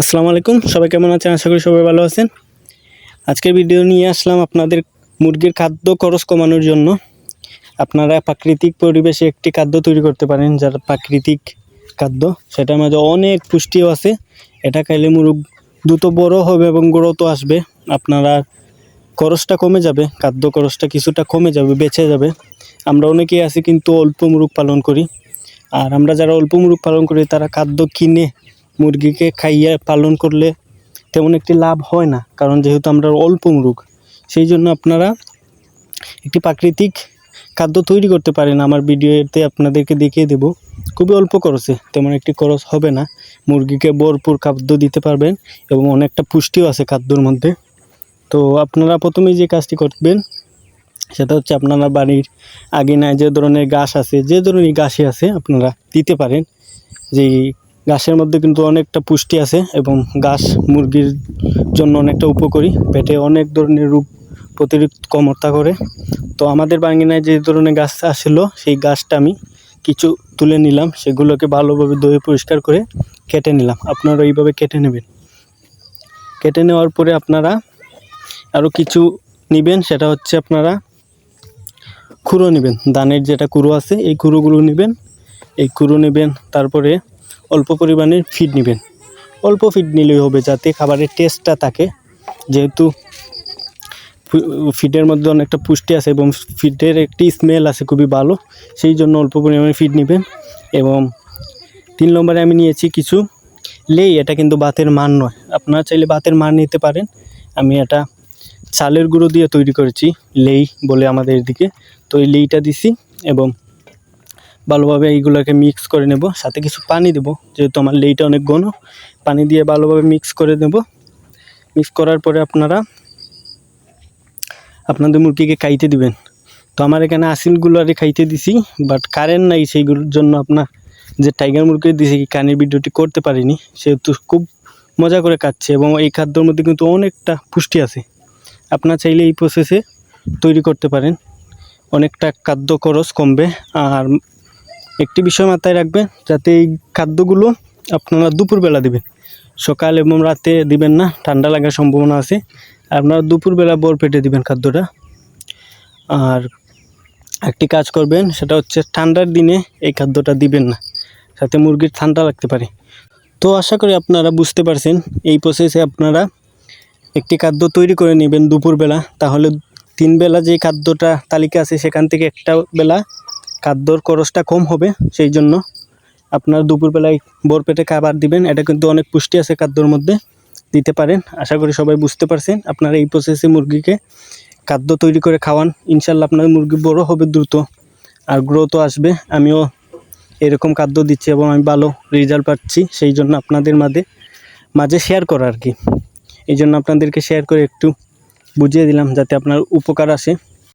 আসসালামু আলাইকুম। সবাই কেমন আছেন? আশা করি সবাই ভালো আছেন। আজকের ভিডিও নিয়ে আসলাম আপনাদের মুরগির খাদ্য খরচ কমানোর জন্য। আপনারা প্রাকৃতিক পরিবেশে একটি খাদ্য তৈরি করতে পারেন, যার প্রাকৃতিক খাদ্য। সেটার মাঝে অনেক পুষ্টিও আছে। এটা খাইলে মুরগ দ্রুত বড় হবে এবং গ্রোথও আসবে। আপনারা খরচটা কমে যাবে, খাদ্য খরচটা কিছুটা কমে যাবে, বেঁচে যাবে। আমরা অনেকেই আছি কিন্তু অল্প মুরগ পালন করি। আর আমরা যারা অল্প মুরগ পালন করি, তারা খাদ্য কিনে মুরগিকে খাইয়ে পালন করলে তেমন একটি লাভ হয় না, কারণ যেহেতু আমরা অল্প মুরগ, সেই জন্য আপনারা একটি প্রাকৃতিক খাদ্য তৈরি করতে পারেন। আমার ভিডিওতে আপনাদেরকে দেখিয়ে দেব, খুবই অল্প খরচে, তেমন একটি খরচ হবে না। মুরগিকে ভরপুর খাদ্য দিতে পারবেন এবং অনেকটা পুষ্টিও আছে খাদ্যর মধ্যে। তো আপনারা প্রথমেই যে কাজটি করবেন, সেটা হচ্ছে আপনারা বাড়ির আগে আগিনায় যে ধরনের ঘাস আছে, যে ধরনের ঘাসই আছে, আপনারা দিতে পারেন। যেই ঘাসের মধ্যে কিন্তু অনেকটা পুষ্টি আছে এবং ঘাস মুরগির জন্য অনেকটা উপকারী। পেটে অনেক ধরনের রোগ প্রতিরোধ ক্ষমতা করে। তো আমাদের বাঙ্গিনায় যে ধরনের গাছ আসলো, সেই গাছটা আমি কিছু তুলে নিলাম। সেগুলোকে ভালোভাবে ধুয়ে পরিষ্কার করে কেটে নিলাম। আপনারা এইভাবে কেটে নেবেন। কেটে নেওয়ার পরে আপনারা আরও কিছু নেবেন, সেটা হচ্ছে আপনারা খুঁড়ো নেবেন। ধানের যেটা কুড়ো আছে, এই কুড়োগুলো নেবেন। এই কুড়ো নেবেন, তারপরে অল্প পরিমাণে ফিড নেবেন। অল্প ফিড নিলেই হবে যাতে খাবারের টেস্টটা থাকে। যেহেতু ফিডের মধ্যে অনেকটা পুষ্টি আছে এবং ফিডের একটি স্মেল আছে খুবই ভালো, সেই জন্য অল্প পরিমাণে ফিড নেবেন। এবং তিন নম্বরে আমি নিয়েছি কিছু লেই, এটা কিন্তু ভাতের মান নয়। আপনারা চাইলে ভাতের মান নিতে পারেন। আমি এটা চালের গুঁড়ো দিয়ে তৈরি করেছি, লেই বলে আমাদের এদিকে। তো এই লেইটা দিছি এবং ভালোভাবে এইগুলোকে মিক্স করে নেব। সাথে কিছু পানি দেব, যেহেতু আমার লেইটা অনেক ঘন। পানি দিয়ে ভালোভাবে মিক্স করে নেব মিক্স করার পরে আপনারা, আপনাদের মুরগিকে খাইতে দিবেন। তো আমার এখানে আসিলগুলো আরে খাইতে দিছি বাট কারেন্ট নাই সেইগুলোর জন্য আপনার যে টাইগার মুরগি দিছি কি কানের ভিডিওটি করতে পারিনি। সেহেতু খুব মজা করে খাচ্ছে এবং এই খাদ্যর মধ্যে কিন্তু অনেকটা পুষ্টি আছে। আপনার চাইলে এই প্রসেসে তৈরি করতে পারেন। অনেকটা খাদ্য খরচ কমবে, আর একটি বিষয় মাথায় রাখবেন যাতে এই খাদ্যগুলো আপনারা দুপুরবেলা দিবেন। সকাল এবং রাতে দিবেন না, ঠান্ডা লাগার সম্ভাবনা আছে। আপনারা দুপুরবেলা বর পেটে দিবেন খাদ্যটা। আর একটি কাজ করবেন, সেটা হচ্ছে ঠান্ডার দিনে এই খাদ্যটা দিবেন না, যাতে মুরগির ঠান্ডা লাগতে পারে। তো আশা করি আপনারা বুঝতে পারছেন, এই প্রসেসে আপনারা একটি খাদ্য তৈরি করে নেবেন দুপুরবেলা। তাহলে তিন বেলা যে খাদ্যটা তালিকা আছে, সেখান থেকে একটা বেলা খাদ্যর খরচটা কম হবে সেই জন্য আপনার দুপুরবেলায় ভরপেটে খাবার দিবেন। এটা কিন্তু অনেক পুষ্টি আছে খাদ্যর মধ্যে, দিতে পারেন। আশা করি সবাই বুঝতে পারছেন। আপনারা এই প্রসেসে মুরগিকে খাদ্য তৈরি করে খাওয়ান। ইনশাল্লাহ আপনার মুরগি বড় হবে দ্রুত আর গ্রোথও আসবে। আমিও এরকম খাদ্য দিচ্ছি এবং আমি ভালো রেজাল্ট পাচ্ছি সেই জন্য আপনাদের মাঝে মাঝে শেয়ার করা আর কি। এই জন্য আপনাদেরকে শেয়ার করে একটু বুঝিয়ে দিলাম যাতে আপনার উপকার আসে।